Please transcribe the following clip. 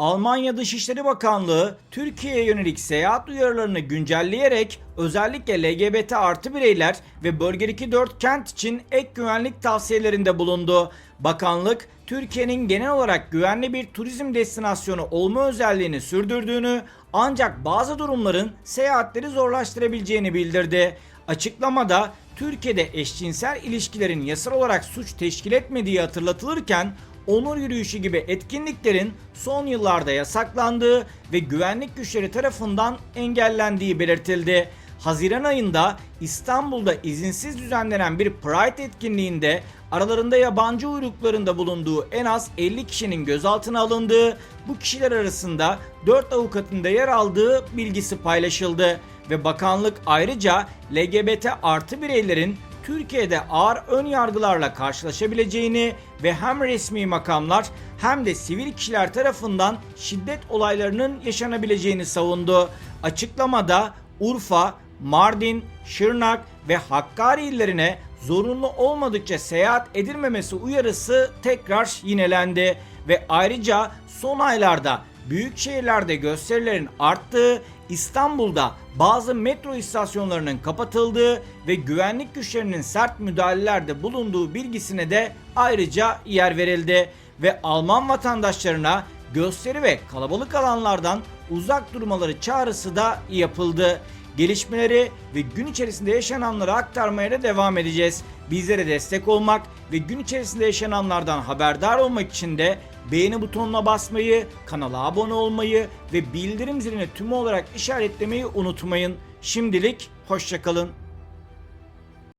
Almanya Dışişleri Bakanlığı Türkiye'ye yönelik seyahat uyarılarını güncelleyerek özellikle LGBT artı bireyler ve bölgedeki 4 kent için ek güvenlik tavsiyelerinde bulundu. Bakanlık Türkiye'nin genel olarak güvenli bir turizm destinasyonu olma özelliğini sürdürdüğünü ancak bazı durumların seyahatleri zorlaştırabileceğini bildirdi. Açıklamada Türkiye'de eşcinsel ilişkilerin yasal olarak suç teşkil etmediği hatırlatılırken onur yürüyüşü gibi etkinliklerin son yıllarda yasaklandığı ve güvenlik güçleri tarafından engellendiği belirtildi. Haziran ayında İstanbul'da izinsiz düzenlenen bir Pride etkinliğinde aralarında yabancı uyruklarında bulunduğu en az 50 kişinin gözaltına alındığı, bu kişiler arasında 4 avukatın da yer aldığı bilgisi paylaşıldı ve bakanlık ayrıca LGBT artı bireylerin Türkiye'de ağır ön yargılarla karşılaşabileceğini ve hem resmi makamlar hem de sivil kişiler tarafından şiddet olaylarının yaşanabileceğini savundu. Açıklamada Urfa, Mardin, Şırnak ve Hakkari illerine zorunlu olmadıkça seyahat edilmemesi uyarısı tekrar yinelendi ve ayrıca son aylarda büyük şehirlerde gösterilerin arttığı, İstanbul'da bazı metro istasyonlarının kapatıldığı ve güvenlik güçlerinin sert müdahalelerde bulunduğu bilgisine de ayrıca yer verildi ve Alman vatandaşlarına gösteri ve kalabalık alanlardan uzak durmaları çağrısı da yapıldı. Gelişmeleri ve gün içerisinde yaşananları aktarmaya da devam edeceğiz. Bizlere destek olmak ve gün içerisinde yaşananlardan haberdar olmak için de beğeni butonuna basmayı, kanala abone olmayı ve bildirim zilini tümü olarak işaretlemeyi unutmayın. Şimdilik hoşçakalın.